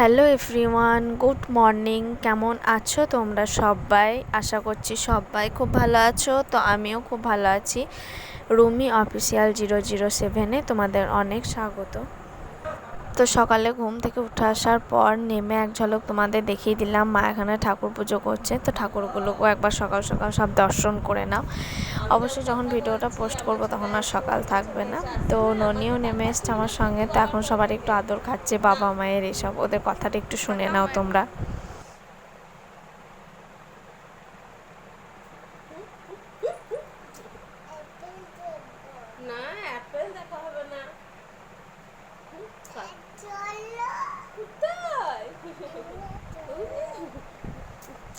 Hello everyone, good morning. কেমন আছো তোমরা সবাই? আশা করছি সবাই খুব ভালো আছো। তো আমিও খুব ভালো আছি। রুমি অফিসিয়াল জিরো জিরো সেভেনে তোমাদের অনেক স্বাগত। তো সকালে ঘুম থেকে উঠে আসার পর নেমে এক ঝলক তোমাদের দেখিয়ে দিলাম। মা এখানে ঠাকুর পুজো করছে, তো ঠাকুরগুলোকেও একবার সকাল সকাল সব দর্শন করে নাও। অবশ্যই যখন ভিডিওটা পোস্ট করব তখন আর সকাল থাকবে না। তো ননিও নেমে এসছে আমার সঙ্গে, তো এখন সবার একটু আদর খাচ্ছে বাবা মায়ের এসব। ওদের কথাটা একটু শুনে নাও তোমরা না অ্যাপেল দেখা হবে না কোথায়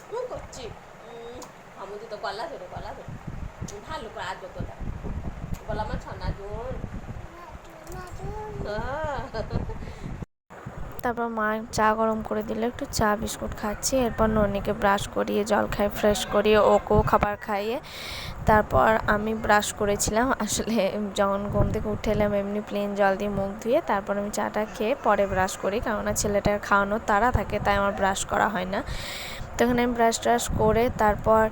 হুম, করছি আমি তো গলা ধরে গলা ধরে। ভালো করে আজ তোটা গলা ছনা জোন তারপর মা চা গরম করে দিলে, একটু চা বিস্কুট খাচ্ছি, এরপর ননিকে ব্রাশ করিয়ে জল খাই ফ্রেশ করিয়ে ওকেও খাবার খাইয়ে তারপর আমি ব্রাশ করেছিলাম। আসলে যখন ঘুম থেকে উঠে এলাম, এমনি প্লেন জল দিয়ে মুখ ধুয়ে তারপর আমি চাটা খেয়ে পরে ব্রাশ করি, কেননা ছেলেটার খাওয়ানোর তাড়া থাকে, তাই আমার ব্রাশ করা হয় না। তো এখানে আমি ব্রাশ ট্রাশ করে তারপর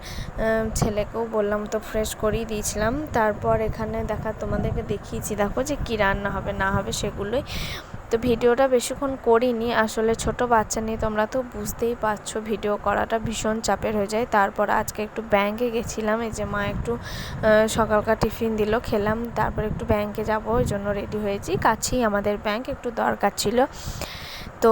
ছেলেকেও বললাম, তো ফ্রেশ করেই দিয়েছিলাম। তারপর এখানে দেখা তোমাদেরকে দেখিয়েছি, দেখো যে কী রান্না হবে, না হবে সেগুলোই। তো ভিডিওটা বেশিক্ষণ করিনি। আসলে ছোট বাচ্চা নিয়ে তোমরা তো বুঝতেই পারছ, ভিডিও করাটা ভীষণ চাপের হয়ে যায়। তারপর আজকে একটু ব্যাংকে গেছিলাম, এই যে মা একটু সকালকার টিফিন দিল, খেলাম, তারপর একটু ব্যাংকে যাব, ওই জন্য রেডি হয়েছি। কাছেই আমাদের ব্যাংক একটু দরকার ছিল। তো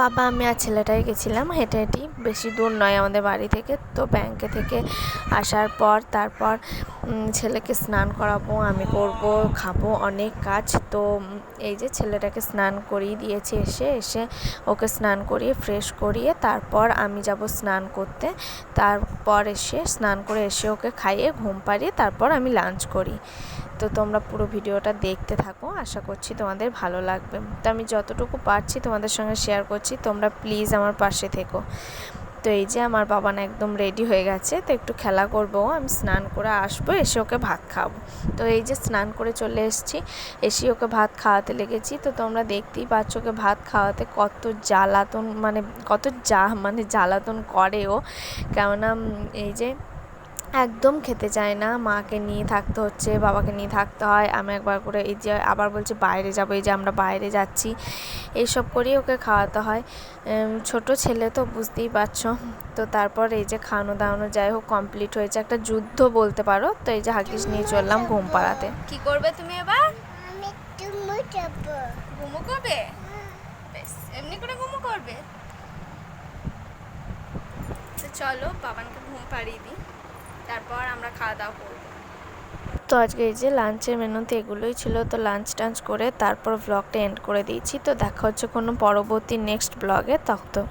বাবা, আমি আর ছেলেটাই গেছিলাম হেঁটে হেঁটেই। বেশি দূর নয় আমাদের বাড়ি থেকে, তো ব্যাংকে থেকে আসার পর তারপর ছেলেকে স্নান করাবো, আমি করব, খাব অনেক কাজ। তো এই যে ছেলেটাকে স্নান করিয়ে দিয়েছি এসে এসে ওকে স্নান করিয়ে ফ্রেশ করিয়ে তারপর আমি যাব স্নান করতে। তারপর এসে স্নান করে এসে ওকে খাইয়ে, ঘুম পাড়িয়ে তারপর আমি লাঞ্চ করি। তো তোমরা পুরো ভিডিওটা দেখতে থাকো, আশা করছি তোমাদের ভালো লাগবে। তো আমি যতটুকু পারছি তোমাদের সঙ্গে শেয়ার করছি, তোমরা প্লিজ আমার পাশে থেকো। তো এই যে আমার বাবা না একদম রেডি হয়ে গেছে, তো একটু খেলা করব, আমি স্নান করে আসব, এসে ওকে ভাত খাব তো এই যে স্নান করে চলে এসেছি, এসে ওকে ভাত খাওয়াতে লেগেছি। তো তোমরা দেখতেই পাচ্ছ ওকে ভাত খাওয়াতে কত জ্বালাতন মানে কত যা মানে জ্বালাতন করে ও। কেননা এই যে একদম খেতে চায় না। মাকে নিয়ে থাকতে হচ্ছে বাবাকে নিয়ে থাকতে হয়। আমি একবার করে এই যে আবার বলছে বাইরে যাব এই যে আমরা বাইরে যাচ্ছি। এইসব করেই ওকে খাওয়াতে হয়। ছোট ছেলে তো বুঝতেই পারছ। তো তারপর এই যে খাওয়ানো দাওয়ানো যাই হোক কমপ্লিট হয়েছে। একটা যুদ্ধ বলতে পারো। তো এই যে হাকিস নিয়ে চললাম ঘুম পাড়াতে। কি করবে তুমি এবার? ঘুমো করবে? এমনি করে ঘুমো করবে। চলো বাবানকে ঘুম পাড়িয়ে দিই। তারপর আমরা খাওয়া দাওয়া করব। তো আজকে এই যে লাঞ্চের মেনুতে এগুলোই ছিল, তো লাঞ্চ টাঞ্চ করে তারপর ব্লগটা এন্ড করে দিয়েছি। তো দেখা হচ্ছে কোনো পরবর্তী নেক্সট ব্লগে তখন